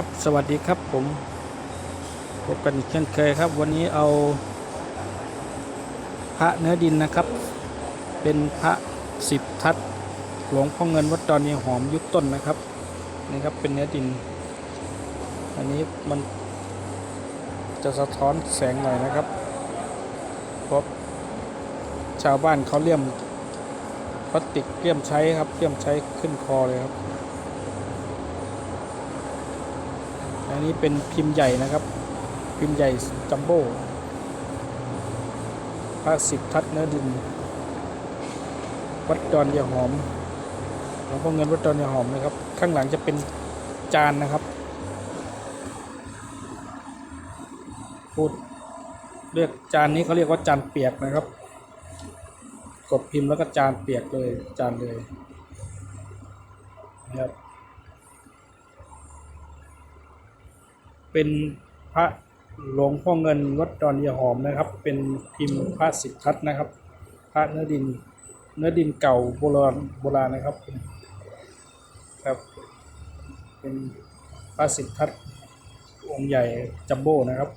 ครับสวัสดีครับผมพบกันอีกเช่นเคยครับ วันนี้เอา พระเนื้อดินนะครับ เป็นพระสิบทัศน์หลวงพ่อเงินวัดดอนนียหอมยุคต้นนะครับนี่ครับเป็นเนื้อดิน อันนี้มันจะสะท้อนแสงหน่อยนะครับเพราะชาวบ้านเขาเลี่ยมพลาสติกเลี่ยมใช้ครับเลี่ยมใช้ขึ้นคอเลยครับ อันนี้เป็นพิมพ์ใหญ่นะครับ พิมพ์ใหญ่จัมโบ้พระสิบทัศน์เนื้อดิน วัดดอนยาหอมหลวงพ่อเงินวัดดอนยาหอมนะครับ ข้างหลังจะเป็นจานนะครับพูดเรียกจานนี้เขาเรียกว่าจานเปียกนะครับ กดพิมพ์แล้วก็จานเปียกเลยจานเลยนะครับ เป็นพระหลวงพ่อเงินวัดดอนยาหอมนะครับ เป็นพิมพ์พระสิทธัตนะครับ พระเนื้อดิน เนื้อดินเก่าโบราณโบราณนะครับครับ เป็นพระสิทธัตองค์ใหญ่จัมโบ้นะครับ